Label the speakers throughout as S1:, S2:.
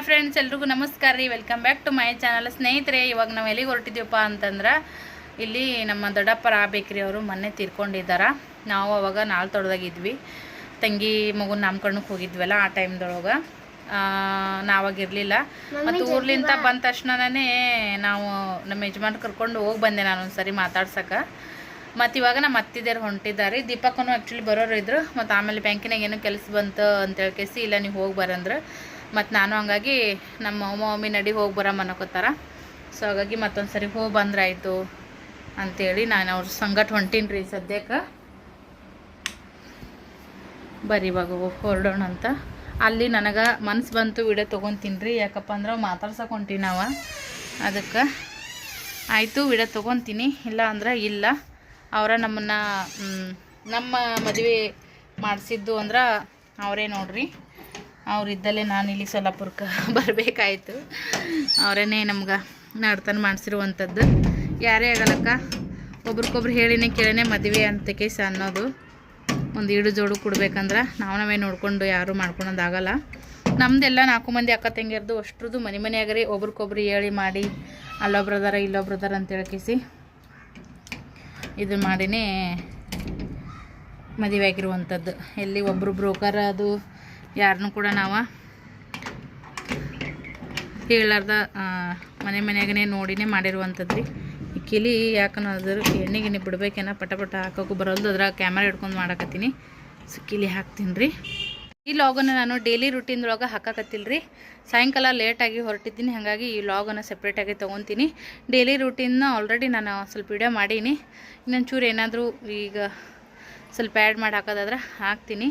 S1: Hi friends ಎಲ್ರಿಗೂ ನಮಸ್ಕಾರ ರೀ. Welcome back to my channel ಸ್ನೇಹಿತರೆ ಇವಾಗ ನಾವು ಎಲ್ಲಿಗೆ ಹೊರಟಿದ್ದೀವಪ್ಪ ಅಂತಂದ್ರೆ ಇಲ್ಲಿ ನಮ್ಮ ದೊಡ್ಡಪ್ಪರ ಬೇಕ್ರಿ ಅವರು ಮೊನ್ನೆ ತೀರ್ಕೊಂಡಿದ್ದಾರೆ. ನಾವು ಅವಾಗ ನಾಲ್ ತೊಡ್ದಾಗಿದ್ವಿ ತಂಗಿ ಮಗುನ ನಾಮಕರಣಕ್ಕೆ ಹೋಗಿದ್ವಲ್ಲ ಆ ಟೈಮ್ದೊಳಗೆ. ನಾವಾಗಿರಲಿಲ್ಲ ಮತ್ತು ಊರ್ಲಿಂದ ಬಂದ ತಕ್ಷಣನೇ ನಾವು ನಮ್ಮ ಯಜಮಾನ್ ಕರ್ಕೊಂಡು ಹೋಗಿ ಬಂದೆ ನಾನು ಒಂದ್ಸರಿ ಮಾತಾಡ್ಸಕ್ಕೆ ಮತ್ತು ಇವಾಗ ನಮ್ಮ ಅತ್ತಿದೇರು ಹೊಂಟಿದ್ದಾರೆ. ದೀಪಕ್ಕೂ ಆ್ಯಕ್ಚುಲಿ ಬರೋರು ಇದ್ರು ಮತ್ತು ಆಮೇಲೆ ಬ್ಯಾಂಕಿನಾಗ ಏನೋ ಕೆಲಸ ಬಂತು ಅಂತ ಕೇಸಿ ಇಲ್ಲ ನೀವು ಹೋಗಿ ಬರಂದ್ರೆ. ಮತ್ತು ನಾನು ಹಂಗಾಗಿ ನಮ್ಮ ಮಮ್ಮಿ ನಡಿ ಹೋಗಿ ಬರಮ್ಮ ಅನ್ನಕೋತಾರ ಸೊ ಹಾಗಾಗಿ ಮತ್ತೊಂದು ಸರಿ ಹೋಗಿ ಬಂದ್ರಾಯಿತು ಅಂಥೇಳಿ ನಾನು ಅವ್ರ ಸಂಗಟ ಹೊಂಟೀನಿ ರೀ ಸದ್ಯಕ್ಕೆ ಬರ್ರಿ ಇವಾಗ ಹೊರಡೋಣ ಅಂತ. ಅಲ್ಲಿ ನನಗೆ ಮನ್ಸು ಬಂತು ವಿಡಿಯೋ ತೊಗೊತೀನಿ ರೀ ಯಾಕಪ್ಪ ಅಂದ್ರೆ ಮಾತಾಡ್ಸಕ್ಕೆ ಹೊಂಟೀನಿ ನಾವು ಅದಕ್ಕೆ ಆಯಿತು ವಿಡಿಯೋ ತೊಗೊತೀನಿ. ಇಲ್ಲ ಅಂದ್ರೆ ಇಲ್ಲ. ಅವರ ನಮ್ಮನ್ನು ನಮ್ಮ ಮದುವೆ ಮಾಡಿಸಿದ್ದು ಅಂದ್ರೆ ಅವರೇ ನೋಡ್ರಿ. ಅವರಿದ್ದಲ್ಲೇ ನಾನು ಇಲ್ಲಿ ಸೊಲ್ಲಾಪುರಕ್ಕೆ ಬರಬೇಕಾಯ್ತು. ಅವರೇನೆ ನಮ್ಗೆ ನಡ್ತನ ಮಾಡಿಸಿರುವಂಥದ್ದು. ಯಾರೇ ಆಗಲಕ್ಕ, ಒಬ್ರಿಗೊಬ್ರು ಹೇಳಿನೇ ಕೇಳಿನೇ ಮದುವೆ ಅಂತ ಕೇಸ ಅನ್ನೋದು. ಒಂದು ಈಡು ಜೋಡು ಕೊಡ್ಬೇಕಂದ್ರೆ ನಾವು ನಾವೇ ನೋಡಿಕೊಂಡು ಯಾರು ಮಾಡ್ಕೊಳೋದಾಗಲ್ಲ. ನಮ್ದೆಲ್ಲ ನಾಲ್ಕು ಮಂದಿ ಅಕ್ಕ ತಂಗಿಯರ್ದು ಅಷ್ಟ್ರದ್ದು ಮನೆ ಮನೆಯಾಗ್ರಿ ಒಬ್ರಿಗೊಬ್ರು ಹೇಳಿ ಮಾಡಿ, ಅಲ್ಲೊಬ್ರು ಇಲ್ಲೊಬ್ರದಾರ ಅಂತ ಹೇಳ್ಕೇಸಿ ಇದು ಮಾಡಿನೇ ಮದುವೆ ಆಗಿರುವಂಥದ್ದು. ಎಲ್ಲಿ ಒಬ್ಬರು ಬ್ರೋಕರ್ ಅದು ಯಾರನ್ನೂ ಕೂಡ ನಾವು ಹೇಳಾರ್ದ ಮನೆ ಮನೆಯಾಗನೇ ನೋಡಿನೇ ಮಾಡಿರುವಂಥದ್ದು ರೀ ಈ ಕಿಲಿ ಯಾಕನ್ನಾದ್ರೂ ಎಣ್ಣೆ ಗಿಣ್ಣೆ ಬಿಡ್ಬೇಕೇನ ಪಟ ಪಟ ಹಾಕೋಕ್ಕೂ ಬರೋದು ಅದ್ರಾಗ ಕ್ಯಾಮ್ರಾ ಹಿಡ್ಕೊಂಡು ಮಾಡಕತ್ತೀನಿ. ಸೊ ಕಿಲಿ ಹಾಕ್ತೀನಿ ರೀ ಈ ಲಾಗನ್ನು ನಾನು ಡೈಲಿ ರುಟೀನ್ದೊಳಗೆ ಹಾಕಕತ್ತಿಲ್ಲ ರೀ ಸಾಯಂಕಾಲ ಲೇಟಾಗಿ ಹೊರಟಿದ್ದೀನಿ, ಹಾಗಾಗಿ ಈ ಲಾಗನ್ನು ಸಪ್ರೇಟಾಗಿ ತೊಗೊತೀನಿ. ಡೈಲಿ ರುಟೀನ್ನ ಆಲ್ರೆಡಿ ನಾನು ಸ್ವಲ್ಪ ವಿಡಿಯೋ ಮಾಡೀನಿ. ಇನ್ನೊಂಚೂರು ಏನಾದರೂ ಈಗ ಸ್ವಲ್ಪ ಆ್ಯಡ್ ಮಾಡಿ ಹಾಕೋದಾದ್ರೆ ಹಾಕ್ತೀನಿ.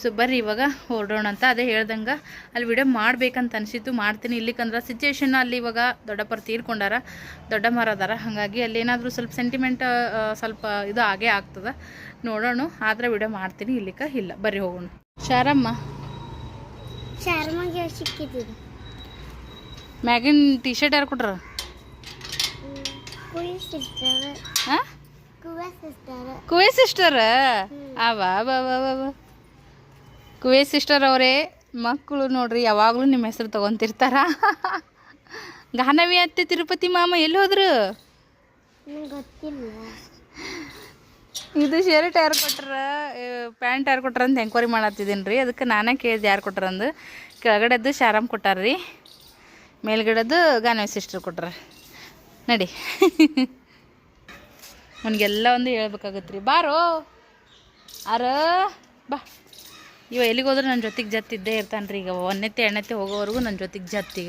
S1: ಸೊ ಬರ್ರಿ ಇವಾಗ ಹೊರಡೋಣ ಅಂತ ಅದೇ ಹೇಳ್ದಂಗೆ. ಅಲ್ಲಿ ವಿಡಿಯೋ ಮಾಡ್ಬೇಕಂತ ಅನಿಸಿತ್ತು ಮಾಡ್ತೀನಿ. ಇಲ್ಲಿಕಂದ್ರೆ ಸಿಚುವೇಶನ್ ಅಲ್ಲಿ ಇವಾಗ ದೊಡ್ಡಪ್ಪರು ತೀರ್ಕೊಂಡಾರ ದೊಡ್ಡಮ್ಮರ ಅದಾರ. ಹಾಗಾಗಿ ಅಲ್ಲಿ ಏನಾದರೂ ಸ್ವಲ್ಪ ಸೆಂಟಿಮೆಂಟ್ ಸ್ವಲ್ಪ ಇದು ಆಗೇ ಆಗ್ತದೆ. ನೋಡೋಣ ಆದರೆ ವಿಡಿಯೋ ಮಾಡ್ತೀನಿ ಇಲ್ಲಿಕ ಇಲ್ಲ. ಬರ್ರಿ ಹೋಗೋಣ. ಶಾರಮ್ಮ. ಮ್ಯಾಗಿನ ಟಿ ಶರ್ಟ್ ಯಾರು ಕೊಟ್ರ?
S2: ಕುವೆ ಸಿಸ್ಟರ್.
S1: ಹಾಂ?
S2: ಕುವೆ ಸಿಸ್ಟರ್.
S1: ಕುವೆ ಸಿಸ್ಟರ್? ಅವ ಕುವೆ ಸಿಸ್ಟರ್ ಅವರೇ ಮಕ್ಕಳು ನೋಡ್ರಿ ಯಾವಾಗಲೂ ನಿಮ್ಮ ಹೆಸರು ತೊಗೊತಿರ್ತಾರ? ಗಾನವಿ ಅತ್ತೆ ತಿರುಪತಿ ಮಾಮ ಎಲ್ಲಿ ಹೋದ್ರು? ಇದು ಶರ್ಟ್ ಯಾರು ಕೊಟ್ರ ಪ್ಯಾಂಟ್ ಯಾರು ಕೊಟ್ರ ಅಂತ ಎಂಕ್ವೈರಿ ಮಾಡತ್ತಿದ್ದೀನಿ ರೀ ಅದಕ್ಕೆ ನಾನೇ ಕೇಳಿದೆ ಯಾರು ಕೊಟ್ರಂದು ಕೆಳಗಡೆದ್ದು ಶಾರಾಮ್ ಕೊಟ್ಟಾರ ರೀ ಮೇಲ್ಗಡೆದು ಗಾನವಿ ಸಿಸ್ಟರ್ ಕೊಟ್ರ. ನಡಿ. ಅವನಿಗೆಲ್ಲ ಒಂದು ಹೇಳ್ಬೇಕಾಗತ್ತೆ ರೀ ಬಾರೋ. ಅರ ಬಾ. ಇವ ಎಲ್ಲಿಗೆ ಹೋದ್ರೆ ನನ್ನ ಜೊತೆಗೆ ಜತ್ತಿದ್ದೇ ಇರ್ತಾನೆ ರೀ ಈಗ. ಒಂದನೆತ್ತೆ ಎಣ್ಣೆತ್ತೆ ಹೋಗೋವರೆಗೂ ನನ್ನ ಜೊತೆಗೆ ಜತ್ತಿ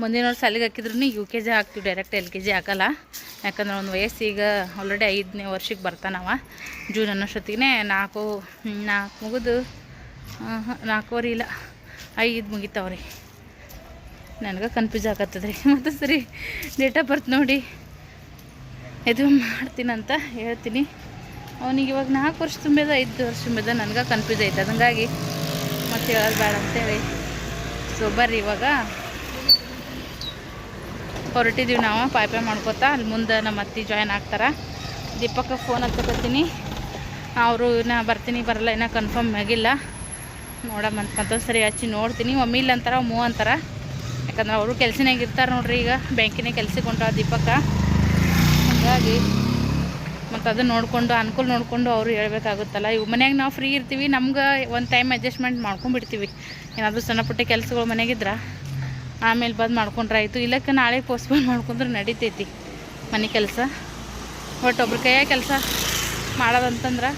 S1: ಮುಂದಿನ ವರ್ಷ ಅಲ್ಲಿಗೆ ಹಾಕಿದ್ರು ಯು ಕೆ ಜಿ ಹಾಕ್ತೀವಿ ಡೈರೆಕ್ಟ್ ಎಲ್ ಕೆ ಜಿ ಹಾಕಲ್ಲ. ಯಾಕಂದ್ರೆ ಒಂದು ವಯಸ್ಸು ಈಗ ಆಲ್ರೆಡಿ ಐದನೇ ವರ್ಷಕ್ಕೆ ಬರ್ತಾನವ. ಜೂನ್ ಅನ್ನೋಷ್ಟೊತ್ತಿಗೆ ನಾಲ್ಕು ನಾಲ್ಕು ಮುಗಿದು ನಾಲ್ಕೂವರೆ ಇಲ್ಲ, ಐದು ಮುಗಿತಾವ್ರಿ. ನನಗೆ ಕನ್ಫ್ಯೂಸ್ ಆಗತ್ತದ ರೀ ಮತ್ತು ಸರಿ ಡೇಟ್ ಆಫ್ ಬರ್ತ್ ನೋಡಿ. ಇದು ಮಾಡ್ತೀನಂತ ಹೇಳ್ತೀನಿ. ಅವನಿಗೆ ಇವಾಗ ನಾಲ್ಕು ವರ್ಷ ತುಂಬಿದ, ಐದು ವರ್ಷ ತುಂಬಿದ, ನನಗೆ ಕನ್ಫ್ಯೂಸ್ ಐತೆ ಅದಂಗಾಗಿ ಮತ್ತೆ ಹೇಳೋದು ಬೇಡ ಅಂತೇಳಿ. ಸೊ ಬರ್ರಿ ಇವಾಗ. ಹೊರಟಿದ್ದೀವಿ ನಾವು, ಪಾಯ್ ಪಾಯ್ ಮಾಡ್ಕೋತಾ. ಅಲ್ಲಿ ಮುಂದೆ ನಮ್ಮ ಅತ್ತಿ ಜಾಯ್ನ್ ಆಗ್ತಾರೆ. ದೀಪಕ್ಕ ಫೋನ್ ಹಚ್ಚಕತ್ತೀನಿ. ಅವರು ನಾ ಬರ್ತೀನಿ, ಬರಲ್ಲ, ಇನ್ನೂ ಕನ್ಫರ್ಮ್ ಆಗಿಲ್ಲ. ನೋಡಮ್ಮಂತ ಮತ್ತೊಂದು ಸರಿ ಹಚ್ಚಿ ನೋಡ್ತೀನಿ. ಮಮ್ಮಿ ಇಲ್ಲ ಅಂತಾರ ಮೂ ಅಂತಾರ. ಯಾಕಂದ್ರೆ ಅವರು ಕೆಲ್ಸನಾಗ ಇರ್ತಾರೆ ನೋಡ್ರಿ ಈಗ. ಬ್ಯಾಂಕಿನಾಗ ಕೆಲ್ಸಕ್ಕೆ ಹೊಂಟಾವ ದೀಪಕ್ಕ. ಹಾಗಾಗಿ ಮತ್ತು ಅದನ್ನು ನೋಡಿಕೊಂಡು, ಅನುಕೂಲ ನೋಡಿಕೊಂಡು ಅವರು ಹೇಳಬೇಕಾಗುತ್ತಲ್ಲ. ಇವು ಮನೆಯಾಗ ನಾವು ಫ್ರೀ ಇರ್ತೀವಿ, ನಮ್ಗೆ ಒಂದು ಟೈಮ್ ಅಡ್ಜಸ್ಟ್ಮೆಂಟ್ ಮಾಡ್ಕೊಂಡ್ಬಿಡ್ತೀವಿ. ಏನಾದರೂ ಸಣ್ಣ ಪುಟ್ಟ ಕೆಲಸಗಳು ಮನೆಗಿದ್ರೆ ಆಮೇಲೆ ಬಂದು ಮಾಡ್ಕೊಂಡ್ರೆ ಆಯಿತು. ಇಲ್ಲಕ್ಕೆ ನಾಳೆ ಪೋಸ್ಟ್ಪೋನ್ ಮಾಡ್ಕೊಂಡ್ರೆ ನಡೀತೈತಿ ಮನೆ ಕೆಲಸ. ಬಟ್ ಒಬ್ರ ಕೈಯಾಗ ಕೆಲಸ ಮಾಡೋದಂತಂದ್ರೆ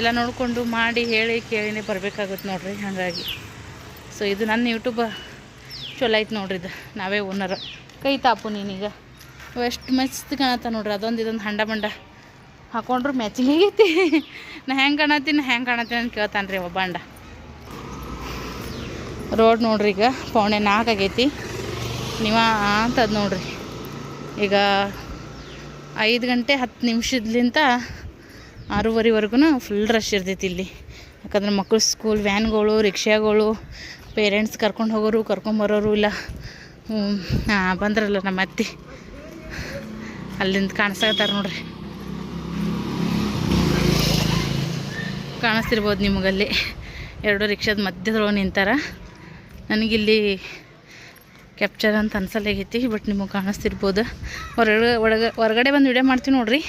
S1: ಎಲ್ಲ ನೋಡಿಕೊಂಡು ಮಾಡಿ, ಹೇಳಿ, ಕೇಳಿನೇ ಬರಬೇಕಾಗುತ್ತೆ ನೋಡಿರಿ ಹಾಗಾಗಿ. ಸೊ ಇದು ನನ್ನ ಯೂಟ್ಯೂಬ್ ಚಲೋ ಐತೆ ನೋಡ್ರಿ ಇದು. ನಾವೇ ಓನರ್ ಕೈ ತಾಪು ನೀನೀಗ. ಎಷ್ಟು ಮಸ್ತ್ ಕಾಣತ್ತ ನೋಡ್ರಿ, ಅದೊಂದು ಇದೊಂದು ಹಂಡ ಬಂಡ. ಹಾಕೊಂಡ್ರು ಮ್ಯಾಚಿಂಗ್ ಆಗೈತಿ. ನಾ ಹೆಂಗೆ ಕಾಣತ್ತೀನಿ ಹೆಂಗೆ ಕಾಣತ್ತೀನಿ ಅಂತ ಕೇಳ್ತಾನೆ ರೀ ಒಬ್ಬ ಅಂಡ ರೋಡ್ ನೋಡ್ರಿ ಈಗ, ಪೌಣೆ ನಾಲ್ಕು ಆಗೈತಿ. ನೀವ ಅಂತದ್ ನೋಡ್ರಿ. ಈಗ ಐದು ಗಂಟೆ ಹತ್ತು ನಿಮಿಷದ್ಲಿಂತ ಆರೂವರೆವರೆಗೂ ಫುಲ್ ರಶ್ ಇರ್ತೈತಿ ಇಲ್ಲಿ. ಯಾಕಂದ್ರೆ ಮಕ್ಕಳು ಸ್ಕೂಲ್ ವ್ಯಾನ್ಗಳು ರಿಕ್ಷಾಗಳು ಪೇರೆಂಟ್ಸ್ ಕರ್ಕೊಂಡು ಹೋಗೋರು ಕರ್ಕೊಂಬರೋರು ಇಲ್ಲ. ಹಾಂ ಬಂದ್ರಲ್ಲ ನಮ್ಮ ಅತ್ತಿ. ಅಲ್ಲಿಂದ ಕಾಣಿಸ್ತಾರ ನೋಡ್ರಿ. ಕಾಣಿಸ್ತಿರ್ಬೋದು ನಿಮಗಲ್ಲಿ. ಎರಡು ರಿಕ್ಷಾದ ಮಧ್ಯದೊಳಗೆ ನಿಂತಾರ. ನನಗಿಲ್ಲಿ ಕ್ಯಾಪ್ಚರ್ ಅಂತ ಅನ್ಸಲ್ಲಾಗೈತಿ ಬಟ್ ನಿಮಗೆ ಕಾಣಿಸ್ತಿರ್ಬೋದು. ಹೊರಗಡೆ, ಒಳಗೆ, ಹೊರಗಡೆ ಬಂದು ವಿಡಿಯೋ ಮಾಡ್ತೀವಿ ನೋಡ್ರಿ.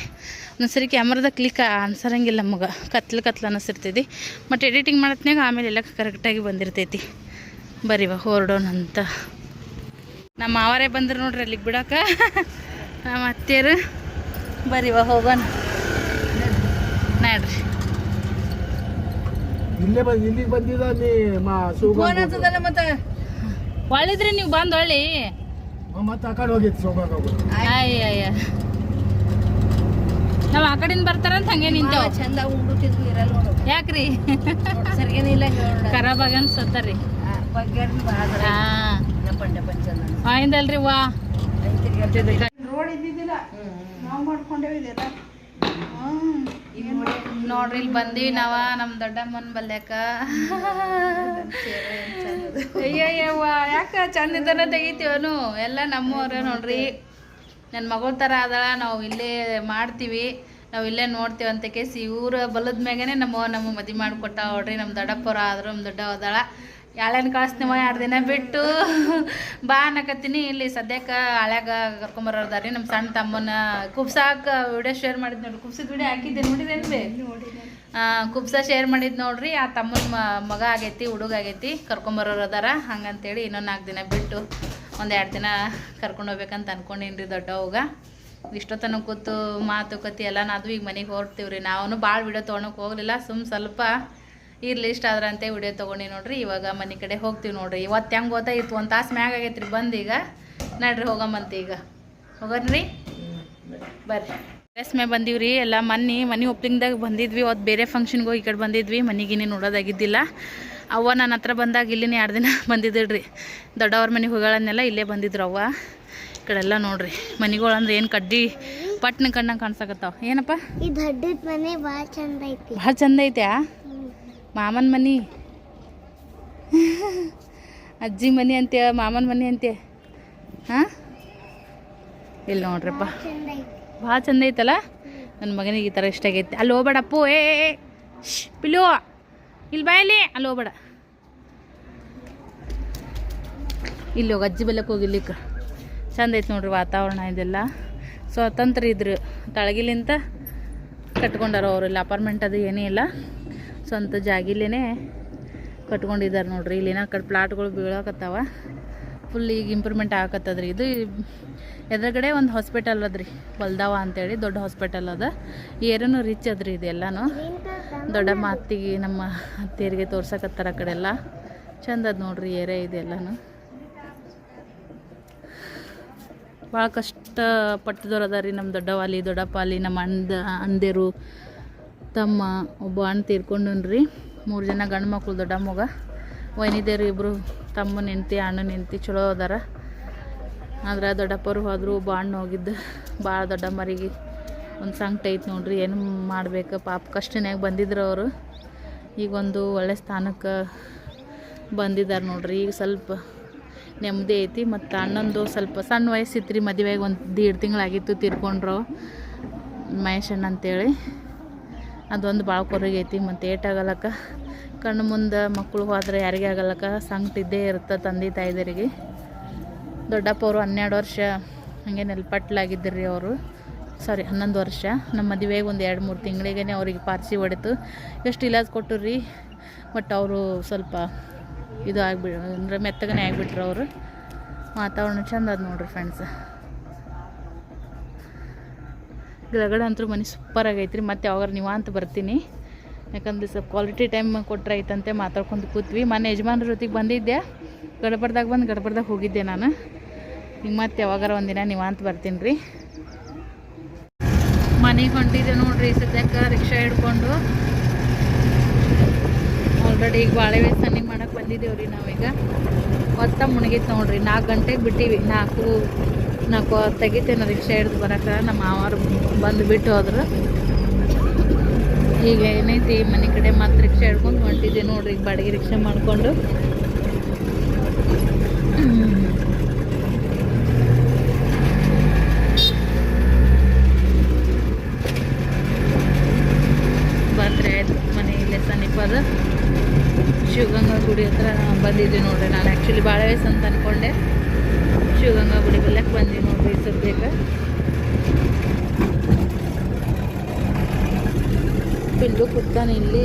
S1: ಒಂದ್ಸರಿ ಕ್ಯಾಮ್ರಾದ ಕ್ಲಿಕ್ ಅನ್ಸರಂಗಿಲ್ಲ ನಮಗೆ. ಕತ್ಲು ಕತ್ಲು ಅನ್ನಿಸ್ತಿರ್ತೈತಿ ಬಟ್ ಎಡಿಟಿಂಗ್ ಮಾಡತ್ನಾಗ ಆಮೇಲೆ ಎಲ್ಲ ಕರೆಕ್ಟಾಗಿ ಬಂದಿರ್ತೈತಿ. ಬರೀವ ಹೊರಡೋಣ ಅಂತ ನಮ್ಮ ಮಾವರೇ ಬಂದ್ರು ನೋಡ್ರಿ ಅಲ್ಲಿಗೆ ಬಿಡಕ್ಕೆ ನಮ್ಮ ಅತ್ತೆಯರು ಬರೀವ ಹೋಗೋಣ. ನಡ್ರಿ.
S3: ಇಲ್ಲೇ ಬಂದು ಇಲ್ಲಿಗೆ ಬಂದಿದ ನೀ
S1: ಮತ್ತೆ? ಒಳ್ಳಿದ್ರಿ ನೀವು ಬಂದು ಒಳ್ಳಿ.
S3: ಮತ್ತೆ ಆ ಕಡೆ ಹೋಗಿತ್ತು
S1: ಅಯ್ಯ ಅಯ್ಯ ನಾವು ಆ ಕಡೆಯಿಂದ ಬರ್ತಾರಂತ ಹಂಗೆ ನಿಂತ.
S4: ಚಂದ ಉಂಡುತ್ತಿದ್ವು ಇರಲ್ಲ ನೋಡು.
S1: ಯಾಕ್ರಿ?
S4: ಸರಿಗೇನಿಲ್ಲ
S1: ಖರಾಬ್ ಆಗ ಅನ್ಸತ್ತಾರಿ.
S4: ಭಾಳ
S1: ಹಾ.
S4: ಪಂಡ
S1: ಆಯಿಂದಲ್ರಿ ವಾ.
S4: ರೋಡ್ ಇದ್ದಿದ್ದಿಲ್ಲ ನಾವು ಮಾಡ್ಕೊಂಡೇವಿ ಇದೆಲ್ಲ
S1: ನೋಡ್ರಿ, ಇಲ್ಲಿ ಬಂದೀವಿ ನಾವ ನಮ್ಮ ದೊಡ್ಡಮ್ಮನ ಬಲ್ಯಾಕ ಅಯ್ಯಯ್ಯವ್ವ, ಯಾಕ ಚಂದ ಇದನ್ನ ತೆಗಿತೀವನು? ಎಲ್ಲ ನಮ್ಮವ್ರ ನೋಡ್ರಿ. ನನ್ನ ಮಗಳ ಥರ ಅದಳ ನಾವು ಇಲ್ಲೇ ಮಾಡ್ತೀವಿ. ನಾವು ಇಲ್ಲೇ ನೋಡ್ತೀವಿ ಅಂತ ಕೇಸಿ ಇವ್ರ ಬಲದ ಮ್ಯಾಗನೆ ನಮ್ಮ ನಮ್ಮ ಮದಿ ಮಾಡಿಕೊಟ್ಟ ನೋಡ್ರಿ. ನಮ್ಮ ದೊಡ್ಡಪ್ಪರ ಆದ್ರು ನಮ್ಮ ದೊಡ್ಡ ಹೋದಾಳ ಯಾಳೆನ್ ಕಳಿಸ್ತೀವ ಎರಡು ದಿನ ಬಿಟ್ಟು. ಬಾ ಅನ್ನಕತ್ತೀನಿ. ಇಲ್ಲಿ ಸದ್ಯಕ್ಕೆ ಹಳ್ಯಾಗ ಕರ್ಕೊಂಬರೋದಾರಿ ನಮ್ಮ ಸಣ್ಣ ತಮ್ಮನ ಕುಬ್ಸಾಕ ವಿಡಿಯೋ ಶೇರ್ ಮಾಡಿದ್ ನೋಡ್ರಿ. ಕುಬ್ಸದ ವಿಡಿಯೋ ಹಾಕಿದ್ದೆ ನೋಡಿದೇನು ಬೇ? ಕುಬ್ಸ ಶೇರ್ ಮಾಡಿದ್ ನೋಡ್ರಿ. ಆ ತಮ್ಮನ ಮಗ ಆಗೈತಿ, ಹುಡುಗ ಆಗೈತಿ ಕರ್ಕೊಂಬರೋರದಾರ ಹಂಗಂತೇಳಿ ಇನ್ನೊಂದು ನಾಲ್ಕು ದಿನ ಬಿಟ್ಟು ಒಂದು ಎರಡು ದಿನ ಕರ್ಕೊಂಡು ಹೋಗ್ಬೇಕಂತ ಅನ್ಕೊಂಡೇನ್ರಿ ಹೋಗ ಇಷ್ಟೊತ್ತನ ಕೂತು ಮಾತುಕತೆ ಎಲ್ಲ ನಾದು ಈಗ ಮನೆಗೆ ಹೊರಡ್ತೀವಿ ರೀ ನಾವು ಭಾಳ ವಿಡಿಯೋ ತೊಗೊಳಕ್ಕೆ ಹೋಗಲಿಲ್ಲ. ಸುಮ್ಮ ಸ್ವಲ್ಪ ಇರ್ಲಿ ಇಷ್ಟ ಆದ್ರಂತೆ ವಿಡಿಯೋ ತೊಗೊಂಡು ನೋಡ್ರಿ. ಇವಾಗ ಮನೆ ಕಡೆ ಹೋಗ್ತೀವಿ ನೋಡ್ರಿ. ಇವತ್ತು ಹೆಂಗೆ ಗೊತ್ತಾಗಿತ್ತು ಒಂದು ತಾಸು ಮ್ಯಾಗ ಆಗೈತ್ರಿ ರೀ ಬಂದು ಈಗ. ನಡ್ರಿ ಹೋಗಮ್ಮಂತ ಈಗ. ಹೋಗ್ರಿ ಬರ್ರಿ. ಡ್ರೆಸ್ ಮೇ ಬಂದೀವ್ರಿ. ಎಲ್ಲ ಮನೆ ಮನೆ ಒಪ್ಲಿಂಗ್ದಾಗ ಬಂದಿದ್ವಿ. ಅವತ್ತು ಬೇರೆ ಫಂಕ್ಷನ್ಗೆ ಹೋಗಿ ಈ ಕಡೆ ಬಂದಿದ್ವಿ. ಮನೆಗಿನೇ ನೋಡೋದಾಗಿದ್ದಿಲ್ಲ. ಅವ್ವ ನನ್ನ ಹತ್ರ ಬಂದಾಗ ಇಲ್ಲಿನೇ ಎರಡು ದಿನ ಬಂದಿದ್ದಿಡ್ರಿ ದೊಡ್ಡವ್ರ ಮನೆಗೆ ಹೋಗಳನ್ನೆಲ್ಲ ಇಲ್ಲೇ ಬಂದಿದ್ರು ಅವ್ವ. ಈ ಕಡೆಲ್ಲ ನೋಡ್ರಿ. ಮನೆಗಳು ಅಂದ್ರೆ ಏನು ಕಡ್ಡಿ ಪಟ್ನ ಕಣ್ಣಂಗೆ ಕಾಣ್ಸಕತ್ತಾವ. ಏನಪ್ಪ?
S2: ಭಾಳ ಚಂದ ಐತಿ.
S1: ಭಾಳ ಚಂದ ಐತೆ ಮಾಮನ ಮನೆ. ಅಜ್ಜಿ ಮನೆ ಅಂತೆ ಮಾಮನ ಮನೆ ಅಂತೆ ಹಾಂ? ಇಲ್ಲಿ ನೋಡ್ರಪ್ಪ. ಭಾಳ ಚಂದ ಐತಲ್ಲ? ನನ್ನ ಮಗನಿಗೆ ಈ ಥರ ಇಷ್ಟ ಆಗೈತಿ. ಅಲ್ಲಿ ಹೋಗ್ಬೇಡ ಅಪ್ಪು, ಏ ಪಿಲೋ ಇಲ್ಲಿ ಬಾಯಲ್ಲಿ ಅಲ್ಲಿ ಹೋಗ್ಬೇಡ. ಇಲ್ಲಿ ಹೋಗಿ, ಅಜ್ಜಿ ಬೆಲ್ಲಕ್ಕೆ ಹೋಗಿಲ್ಲಿಕ್ಕ ಚಂದ ಐತೆ ನೋಡ್ರಿ ವಾತಾವರಣ ಇದೆಲ್ಲ. ಸ್ವತಂತ್ರ ಇದ್ರು. ತಳಗಿಲಿಂತ ಕಟ್ಕೊಂಡಾರ ಅವರು, ಇಲ್ಲಿ ಅಪಾರ್ಟ್ಮೆಂಟ್ ಅದು ಏನೇ ಇಲ್ಲ. ಸ್ವಂತ ಜಾಗಿಲೇನೆ ಕಟ್ಕೊಂಡಿದ್ದಾರೆ ನೋಡ್ರಿ. ಇಲ್ಲಿನ ಕಡೆ ಪ್ಲಾಟ್ಗಳು ಬೀಳಕತ್ತಾವ. ಫುಲ್ ಈಗ ಇಂಪ್ರೂವ್ಮೆಂಟ್ ಆಗಕತ್ತದ್ರಿ. ಇದು ಎದುರುಗಡೆ ಒಂದು ಹಾಸ್ಪಿಟಲ್ ಅದ್ರಿ. ಹೊಲ್ದಾವ ಅಂತೇಳಿ ದೊಡ್ಡ ಹಾಸ್ಪಿಟಲ್ ಅದ. ಏರೂ ರಿಚ್ ಅದ್ರಿ ಇದೆಲ್ಲನೂ ದೊಡ್ಡ ಮಾತಿಗೆ ನಮ್ಮ ಅತ್ತೆಯರಿಗೆ ತೋರ್ಸಕತ್ತಾರ ಆ ಕಡೆ ಎಲ್ಲ ಚಂದ ಅದ ನೋಡ್ರಿ ಏರೇ ಇದೆಲ್ಲಾನು ಭಾಳ ಕಷ್ಟ ಪಟ್ಟದವ್ರು ಅದಾರ ರೀ ನಮ್ಮ ದೊಡ್ಡವಾಲಿ ದೊಡ್ಡಪ್ಪ ಅಲ್ಲಿ, ನಮ್ಮ ಅಂದ, ಅಂದೇರು. ತಮ್ಮ ಒಬ್ಬ ಅಣ್ಣ ತೀರ್ಕೊಂಡನ್ರಿ. ಮೂರು ಜನ ಗಂಡು ಮಕ್ಕಳು ದೊಡ್ಡ ಮಗ. ವೈನಿದೇರು ಇಬ್ಬರು ತಮ್ಮ ನಿಂತಿ, ಅಣ್ಣ ನಿಂತಿ ಚಲೋ ಅದಾರ. ಆದ್ರೆ ದೊಡ್ಡಪ್ಪರು ಹೋದ್ರು, ಒಬ್ಬ ಅಣ್ಣ ಹೋಗಿದ್ದು. ಭಾಳ ದೊಡ್ಡ ಮರಿಗೆ ಒಂದು ಸಂಕಟ ಐತೆ ನೋಡ್ರಿ, ಏನು ಮಾಡ್ಬೇಕು? ಪಾಪ ಕಷ್ಟನ್ಯಾಗ ಬಂದಿದ್ರು ಅವರು. ಈಗ ಒಂದು ಒಳ್ಳೆ ಸ್ಥಾನಕ್ಕೆ ಬಂದಿದ್ದಾರೆ ನೋಡ್ರಿ. ಈಗ ಸ್ವಲ್ಪ ನೆಮ್ಮದಿ ಐತಿ ಮತ್ತು ಅಣ್ಣಂದು ಸ್ವಲ್ಪ ಸಣ್ಣ ವಯಸ್ಸಿತ್ತು ರೀ ಮದುವೆಗೆ ಒಂದು ದೀಡ್ ತಿಂಗಳಾಗಿತ್ತು ತೀರ್ಕೊಂಡ್ರು ಮಹೇಶ್ ಅಣ್ಣ ಅಂತೇಳಿ ಅದೊಂದು ಭಾಳ ಕೊರಗೈತಿ, ಮತ್ತು ಏಟಾಗಲಕ್ಕ ಕಣ್ಣು ಮುಂದೆ ಮಕ್ಕಳು ಹೋದ್ರೆ ಯಾರಿಗೆ ಆಗಲ್ಲಕ್ಕ ಸಂಕಟಿದ್ದೇ ಇರುತ್ತೆ ತಂದೆ ತಾಯಿದರಿಗೆ. ದೊಡ್ಡಪ್ಪ ಅವರು ಹನ್ನೆರಡು ವರ್ಷ ಹಾಗೆ ನೆಲ್ಪಟ್ಲಾಗಿದ್ದರು ರೀ ಅವರು. ಸಾರಿ ಹನ್ನೊಂದು ವರ್ಷ. ನಮ್ಮ ಮದುವೆಗೆ ಒಂದು ಎರಡು ಮೂರು ತಿಂಗಳಿಗೆ ಅವ್ರಿಗೆ ಪಾರ್ಸಿ ಹೊಡೆತು. ಎಷ್ಟು ಇಲಾಜ್ ಕೊಟ್ಟರು ರೀ ಬಟ್ ಅವರು ಸ್ವಲ್ಪ ಇದು ಆಗ್ಬಿ ಅಂದರೆ ಮೆತ್ತಗನೇ ಆಗಿಬಿಟ್ರು ಅವರು. ವಾತಾವರಣ ಚಂದ ಅದು ನೋಡ್ರಿ ಫ್ರೆಂಡ್ಸ್ ಕೆಳಗಡೆ ಅಂತೂ ಮನೆ ಸೂಪರ್ ಆಗೈತ್ರಿ. ಮತ್ತೆ ಯಾವಾಗ ನೀವು ಅಂತ ಬರ್ತೀನಿ. ಯಾಕಂದ್ರೆ ಸ್ವಲ್ಪ ಕ್ವಾಲಿಟಿ ಟೈಮ್ ಕೊಟ್ಟರೆ ಐತಂತೆ ಮಾತಾಡ್ಕೊಂಡು ಕೂತ್ವಿ. ಮನೆ ಯಜಮಾನ್ರ ಜೊತೆಗೆ ಬಂದಿದ್ದೆ. ಗಡಬಡ್ದಾಗ ಬಂದು ಗಡಬಡ್ದಾಗ ಹೋಗಿದ್ದೆ ನಾನು. ಈಗ ಮತ್ತೆ ಯಾವಾಗಾರ ಒಂದಿನ ನೀವು ಅಂತ ಬರ್ತೀನಿ ರೀ. ಮನೆಗೆ ಹೊಂಟಿದ್ದೆ ನೋಡ್ರಿ ಸದ್ಯಕ್ಕೆ ರಿಕ್ಷಾ ಹಿಡ್ಕೊಂಡು. ಆಲ್ರೆಡಿ ಈಗ ಬಾಳೆ ಬೇಸನಿ ಮಾಡಕ್ಕೆ ಬಂದಿದ್ದೇವೆ ರೀ ನಾವೀಗ. ಮೊತ್ತ ಮುಣಗಿತ್ತು ನೋಡ್ರಿ. ನಾಲ್ಕು ಗಂಟೆಗೆ ಬಿಟ್ಟಿವಿ. ನಾಲ್ಕು ನಾಲ್ಕು ತೆಗಿತೇನೆ ರಿಕ್ಷಾ ಹಿಡ್ದು ಬರೋಕೆ. ನಮ್ಮ ಮಾವರು ಬಂದು ಬಿಟ್ಟು ಹೋದ್ರು. ಈಗ ಏನೈತಿ, ಮನೆ ಕಡೆ ಮತ್ತೆ ರಿಕ್ಷಾ ಹಿಡ್ಕೊಂಡು ಹೊಂಟಿದ್ದೆ ನೋಡ್ರಿ, ಈಗ ಬಾಡಿಗೆ ರಿಕ್ಷಾ ಮಾಡಿಕೊಂಡು. ಬಂದ್ರೆ ಆಯ್ತು, ಮನೆ ಇಲ್ಲೇ ಸಮೀಪ ಅದ ಶಿವಗಂಗಾ ಗುಡಿ ಹತ್ರ ಬಂದಿದ್ದೆ ನೋಡ್ರಿ ನಾನು. ಆ್ಯಕ್ಚುಲಿ ಭಾಳ ವಯಸ್ಸು ಅಂದ್ಕೊಂಡೆ ಶಿವಗಂಗಾ ಗುಡಿ ಬಲ್ಲಕ್ಕೆ ಬಂದ್ವಿ ನೋಡ್ರಿ ಸದ್ಯಕ್ಕೆ ಪಿಲ್ಲು ಕೂತಾನ ಇಲ್ಲಿ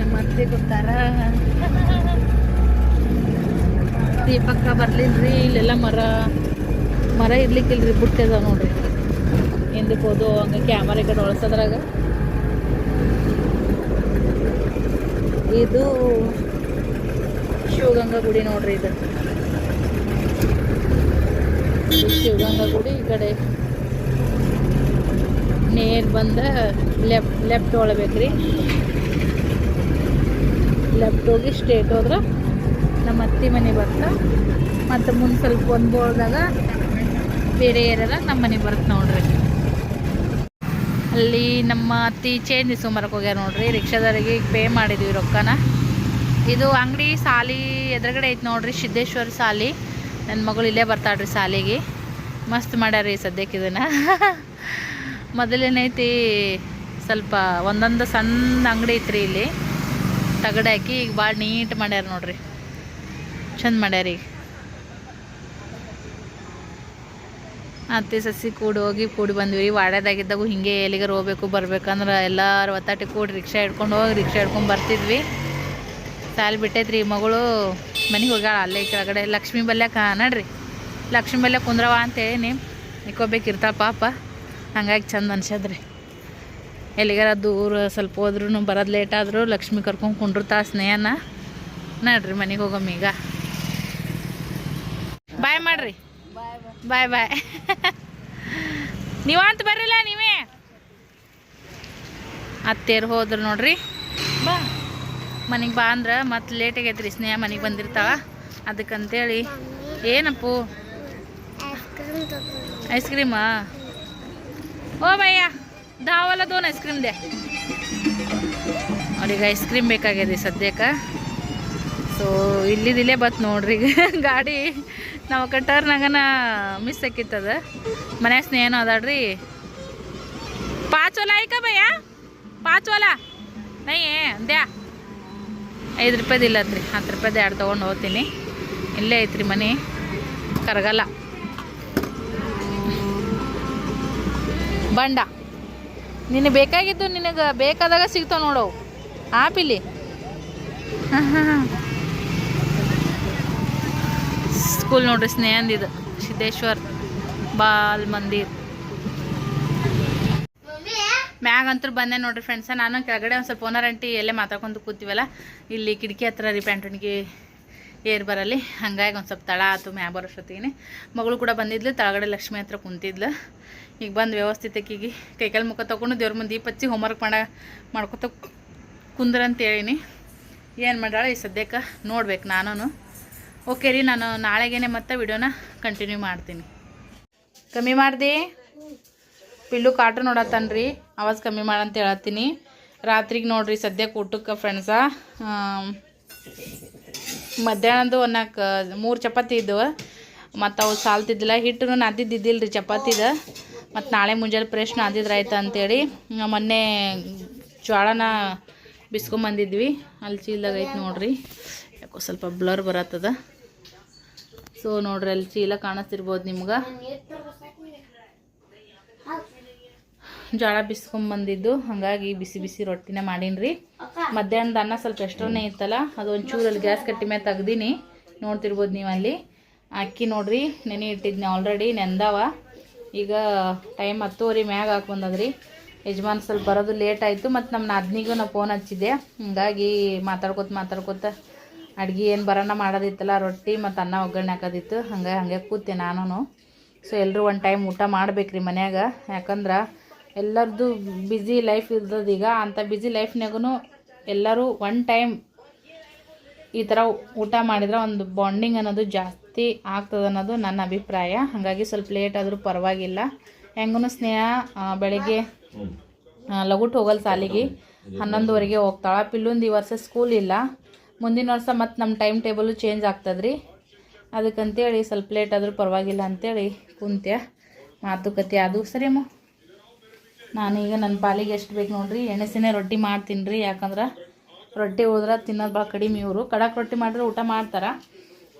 S1: ನಮ್ಮ ಅತ್ತೆ ಕೂತಾರ ದೀಪಕ್ಕ ಬರ್ಲಿಲ್ರಿ, ಇಲ್ಲೆಲ್ಲ ಮರ. ಮರ ಇರ್ಲಿಕ್ಕಿಲ್ರಿ, ಬುಟ್ಟಿ ಅದಾವ ನೋಡ್ರಿ. ಹಿಂದಕ್ಕೆ ಹೋದು ಹಂಗೆ ಕ್ಯಾಮರಾ ಕಡೆ ಒಳಸದ್ರಾಗ ಇದು ಶಿವಗಂಗಾ ಗುಡಿ ನೋಡ್ರಿ ಇದು. ಶಿವಗಂಗಾ ಗುಡಿ, ಈ ಕಡೆ ನೇರ್ ಬಂದ ಲೆಫ್ಟ್ ಲೆಫ್ಟ್ ಒಳಬೇಕ್ರಿ ಲೆಫ್ಟ್ ಹೋಗಿ ಸ್ಟ್ರೇಟ್ ಹೋದ್ರೆ ನಮ್ಮ ಅತ್ತಿ ಮನೆ ಬರ್ತಾ ಮತ್ತು ಮುಂದೆ ಸ್ವಲ್ಪ ಒಂದು ಬೋಳ್ದಾಗ ಬೇರೆ ಏರಿಯಾದಾಗ ನಮ್ಮ ಮನೆ ಬರುತ್ತೆ ನೋಡ್ರಿ. ಅಲ್ಲಿ ನಮ್ಮ ಅತ್ತಿ ಚೇಂಜ್ ಸುಮಾರಕ್ಕೆ ಹೋಗ್ಯಾರ ನೋಡ್ರಿ. ರಿಕ್ಷಾದವರಿಗೆ ಪೇ ಮಾಡಿದ್ವಿ ರೊಕ್ಕನ. ಇದು ಅಂಗಡಿ ಸಾಲಿ ಎದುರುಗಡೆ ಐತೆ ನೋಡ್ರಿ, ಸಿದ್ದೇಶ್ವರ ಸಾಲಿ. ನನ್ನ ಮಗಳು ಇಲ್ಲೇ ಬರ್ತಾಳ್ರಿ ಸಾಲಿಗೆ. ಮಸ್ತ್ ಮಾಡ್ಯಾರ ಸದ್ಯಕ್ಕೆ ಇದನ್ನು. ಮೊದಲೇನೈತಿ ಸ್ವಲ್ಪ ಒಂದೊಂದು ಸಣ್ಣ ಅಂಗಡಿ ಐತ್ರಿ ಇಲ್ಲಿ. ತಗಡ ಹಾಕಿ ಈಗ ಭಾಳ ನೀಟ್ ಮಾಡ್ಯಾರ ನೋಡ್ರಿ. ಚಂದ ಮಾಡ್ಯಾರ ಈಗ. ಅತ್ತೆ ಸಸಿ ಕೂಡಿ ಹೋಗಿ ಕೂಡಿ ಬಂದ್ವಿ ರೀ. ವಾಡ್ಯದಾಗಿದ್ದಾಗೂ ಹಿಂಗೆ ಎಲ್ಲಿಗಾರ ಹೋಗ್ಬೇಕು ಬರ್ಬೇಕಂದ್ರೆ ಎಲ್ಲರೂ ಒತ್ತಾಟಿ ಕೂಡಿ ರಿಕ್ಷಾ ಹಿಡ್ಕೊಂಡು ಹೋಗಿ ರಿಕ್ಷಾ ಹಿಡ್ಕೊಂಡು ಬರ್ತಿದ್ವಿ. ಸಾಲಿ ಬಿಟ್ಟೈತ್ರಿ ಮಗಳು ಮನೆಗೆ ಹೋಗ್ಯಾಳ ಅಲ್ಲೇ ಕೆಳಗಡೆ. ಲಕ್ಷ್ಮೀ ಬಲ್ಯಾಕ ನೋಡ್ರಿ. ಲಕ್ಷ್ಮೀ ಬಲ್ಯ ಕುಂದ್ರವ ಅಂತೇಳಿ ಇಕ್ಕೋಬೇಕಿರ್ತಾಳ ಪಾಪ. ಹಂಗಾಗಿ ಚಂದ ಅನ್ಸದ್ರಿ ಎಲ್ಲಿಗಾರ ದೂರ ಸ್ವಲ್ಪ ಹೋದ್ರೂ ಬರೋದು ಲೇಟ್ ಆದರೂ ಲಕ್ಷ್ಮಿ ಕರ್ಕೊಂಡು ಕುಂಡಿರ್ತಾ ಸ್ನೇಹನ? ನಡ್ರಿ ಮನೆಗೆ ಹೋಗಮ್ಮ ಈಗ. ಬಾಯ್ ಮಾಡ್ರಿ. ಬಾಯ್ ಬಾಯ್ ನೀವಂತ ಬರ್ರಿಲ್ಲ ನೀವೇ? ಅತ್ತೇರು ಹೋದ್ರು ನೋಡ್ರಿ. ಬಾ. ಮನೆಗೆ ಬಾ ಅಂದ್ರೆ ಮತ್ತೆ ಲೇಟ್ ಆಗೈತ್ರಿ ಸ್ನೇಹ ಮನೆಗೆ ಬಂದಿರ್ತಾವ. ಅದಕ್ಕಂತೇಳಿ ಏನಪ್ಪು?
S2: ಐಸ್ ಕ್ರೀಮಾ ಓ
S1: ಬಯ್ಯ हाँ ओ भैया दहा वाला दोन आईस्क्रीम द्या ಅವ್ರಿಗೆ ಐಸ್ ಕ್ರೀಮ್ ಬೇಕಾಗಿದೆ ಸದ್ಯಕ್ಕೆ ಸೊ ಇಲ್ಲಿದಿಲ್ಲೇ ಬತ್ ನೋಡ್ರಿ ಗಾಡಿ ನಾವು ಕಟ್ಟರ್ನಾಗನ ಮಿಸ್ ಆಕಿತ್ತದ ಮನ್ಯಾಗ ಸ್ನೇಹನೂ ಅದಾಳ್ರಿ ಪಾಚ್ ವಾಲ ಐಕ ಭಯ್ಯ ಪಾಚ್ ವಾಲ ನೈ ದ್ಯಾ ಐದು ರೂಪಾಯ್ದು ಇಲ್ಲತ್ರಿ ಹತ್ತು ರೂಪಾಯ್ದು ಎರಡು ತೊಗೊಂಡು ಹೋಗ್ತೀನಿ ಇಲ್ಲೇ ಐತ್ರಿ ಮನೆ ಕರಗಲ್ಲ ಬಂಡ ನಿನಗೆ ಬೇಕಾಗಿದ್ದು ನಿನಗೆ ಬೇಕಾದಾಗ ಸಿಗ್ತಾವೆ ನೋಡು. ಆಪಿಲಿ. ಸ್ಕೂಲ್ ನೋಡ್ರಿ ಸ್ನೇಹಂದಿದು ಸಿದ್ದೇಶ್ವರ್ ಬಾಲ್ ಮಂದಿರ್. ಮ್ಯಾಗ ಅಂತೂ ಬಂದೆ ನೋಡ್ರಿ ಫ್ರೆಂಡ್ಸ ನಾನು ಕೆಳಗಡೆ ಒಂದು ಸ್ವಲ್ಪ ಓನರ್ ಆಂಟಿ ಎಲ್ಲೇ ಮಾತಾಡ್ಕೊಂಡು ಕೂತೀವಲ್ಲ, ಇಲ್ಲಿ ಕಿಟಕಿ ಹತ್ರ ರೀ ಪ್ಯಾಂಟಣಿಗೆ ಏರ್ ಬರಲಿ, ಹಂಗಾಗಿ ಒಂದು ಸ್ವಲ್ಪ ತಳ ಆತು ಮ್ಯಾ ಬರೋಷ್ಟೊತ್ತಿಗೆ ಮಗಳು ಕೂಡ ಬಂದಿದ್ಲು, ತಳಗಡೆ ಲಕ್ಷ್ಮಿ ಹತ್ರ ಕುಂತಿದ್ಲು. ಈಗ ಬಂದು ವ್ಯವಸ್ಥಿತಕ್ಕಿಗೆ ಕೈಕಾಲು ಮುಖ ತೊಗೊಂಡು ದೇವ್ರ ಮುಂದೆ ದೀಪ ಹಚ್ಚಿ ಹೋಮ್ವರ್ಕ್ ಮಾಡ ಮಾಡ್ಕೊತ ಕುಂದ್ರ ಅಂತ ಹೇಳಿನಿ. ಏನು ಮಾಡ್ಯಾಳ ಈ ಸದ್ಯಕ್ಕೆ? ನೋಡ್ಬೇಕು ನಾನು ಓಕೆ ರೀ, ನಾನು ನಾಳೆಗೇನೆ ಮತ್ತೆ ವಿಡಿಯೋನ ಕಂಟಿನ್ಯೂ ಮಾಡ್ತೀನಿ. ಕಮ್ಮಿ ಮಾಡ್ದೆ? ಪಿಲ್ಲು ಕಾಟು ರೀ. ಆವಾಜ್ ಕಮ್ಮಿ ಮಾಡಂತ ಹೇಳತ್ತೀನಿ. ರಾತ್ರಿಗೆ ನೋಡ್ರಿ ಸದ್ಯಕ್ಕೆ ಊಟಕ್ಕೆ ಫ್ರೆಂಡ್ಸ ಮಧ್ಯಾಹ್ನದ್ದು ಒಂದು ನಾಲ್ಕು ಮೂರು ಚಪಾತಿ ಇದ್ದವು ಮತ್ತು ಅವು ಸಾಲ್ತಿದ್ದಿಲ್ಲ. ಹಿಟ್ಟು ನಾದಿದ್ದಿದ್ದಿಲ್ಲ ರೀ ಚಪಾತಿದ. ಮತ್ತು ನಾಳೆ ಮುಂಜಾನೆ ಫ್ರೆಶ್ ನಾದಿದ್ರೆ ಆಯ್ತು ಅಂತೇಳಿ ಮೊನ್ನೆ ಜ್ವಾಳನ ಬಿಸ್ಕೊಂಬಂದಿದ್ವಿ, ಅಲ್ಲಿ ಚೀಲದಾಗ ಐತೆ ನೋಡ್ರಿ. ಯಾಕೋ ಸ್ವಲ್ಪ ಬ್ಲರ್ ಬರತ್ತದ. ಸೊ ನೋಡ್ರಿ, ಅಲ್ಲಿ ಚೀಲ ಕಾಣಿಸ್ತಿರ್ಬೋದು ನಿಮ್ಗೆ. ಜೋಳ ಬಿಸ್ಕೊಂಬಂದಿದ್ದು, ಹಾಗಾಗಿ ಬಿಸಿ ಬಿಸಿ ರೊಟ್ಟಿನೇ ಮಾಡೀನಿ ಮಧ್ಯಾಹ್ನದ ಅನ್ನ ಸ್ವಲ್ಪ ಎಷ್ಟರನೇ ಇತ್ತಲ್ಲ ಅದು ಒಂಚೂರು ಅಲ್ಲಿ ಗ್ಯಾಸ್ ಕಟ್ಟಿ ಮೇಲೆ ತೆಗ್ದೀನಿ. ನೋಡ್ತಿರ್ಬೋದು ನೀವು ಅಲ್ಲಿ ಅಕ್ಕಿ ನೋಡ್ರಿ, ನೆನೆ ಇಟ್ಟಿದ್ನಿ ಆಲ್ರೆಡಿ ನೆಂದವ. ಈಗ ಟೈಮ್ ಹತ್ತುವರೆ ಮ್ಯಾಗ ಹಾಕಿ ಬಂದದ್ರಿ. ಯಜಮಾನ್ ಸ್ವಲ್ಪ ಬರೋದು ಲೇಟ್ ಆಯಿತು ಮತ್ತು ನಮ್ಮ ನಾದ್ನಿಗೂ ನಾ ಫೋನ್ ಹಚ್ಚಿದ್ದೆ. ಹಂಗಾಗಿ ಮಾತಾಡ್ಕೊತ ಮಾತಾಡ್ಕೊತ ಅಡ್ಗೆ ಏನು ಬರೋಣ ಮಾಡೋದಿತ್ತಲ್ಲ, ರೊಟ್ಟಿ ಮತ್ತು ಅನ್ನ ಒಗ್ಗರಣೆ ಹಾಕೋದಿತ್ತು. ಹಂಗೆ ಹಂಗೆ ಕೂತೆ ನಾನು ಸೊ ಎಲ್ಲರೂ ಒಂದು ಟೈಮ್ ಊಟ ಮಾಡ್ಬೇಕ್ರಿ ಮನ್ಯಾಗ. ಯಾಕಂದ್ರೆ ಎಲ್ಲರದ್ದು ಬ್ಯುಸಿ ಲೈಫ್ ಇರ್ತದೆ ಈಗ ಅಂಥ ಬ್ಯುಸಿ ಲೈಫ್ನಾಗೂ ಎಲ್ಲರೂ ಒನ್ ಟೈಮ್ ಈ ಥರ ಊಟ ಮಾಡಿದ್ರೆ ಒಂದು ಬಾಂಡಿಂಗ್ ಅನ್ನೋದು ಜಾಸ್ತಿ ಆಗ್ತದೆ ಅನ್ನೋದು ನನ್ನ ಅಭಿಪ್ರಾಯ. ಹಾಗಾಗಿ ಸ್ವಲ್ಪ ಲೇಟ್ ಆದರೂ ಪರವಾಗಿಲ್ಲ. ಹೆಂಗೂ ಸ್ನೇಹ ಬೆಳಗ್ಗೆ ಲಗುಟ್ ಹೋಗಲ್ಲ ಸಾಲಿಗೆ. ಹನ್ನೊಂದುವರೆಗೆ ಹೋಗ್ತಾಳೆ. ಪಿಲ್ಲೊಂದು ಈ ವರ್ಷ ಸ್ಕೂಲ್ ಇಲ್ಲ. ಮುಂದಿನ ವರ್ಷ ಮತ್ತು ನಮ್ಮ ಟೈಮ್ ಟೇಬಲು ಚೇಂಜ್ ಆಗ್ತದ್ರಿ. ಅದಕ್ಕಂತೇಳಿ ಸ್ವಲ್ಪ ಲೇಟ್ ಆದರೂ ಪರವಾಗಿಲ್ಲ ಅಂತೇಳಿ ಕುಂತ್ಯ. ಮಾತುಕತೆ ಅದು ಸರಿ ಅಮ್ಮ ನಾನೀಗ ನನ್ನ ಪಾಲಿಗೆ ಎಷ್ಟು ಬೇಕು ನೋಡ್ರಿ. ಎಣಸಿನೇ ರೊಟ್ಟಿ ಮಾಡ್ತೀನಿ ರೀ ಯಾಕಂದ್ರೆ ರೊಟ್ಟಿ ಉಳಿದ್ರೆ ತಿನ್ನೋದು ಭಾಳ ಕಡಿಮೆ ಇವರು. ಕಡಕ್ ರೊಟ್ಟಿ ಮಾಡಿದ್ರೆ ಊಟ ಮಾಡ್ತಾರೆ.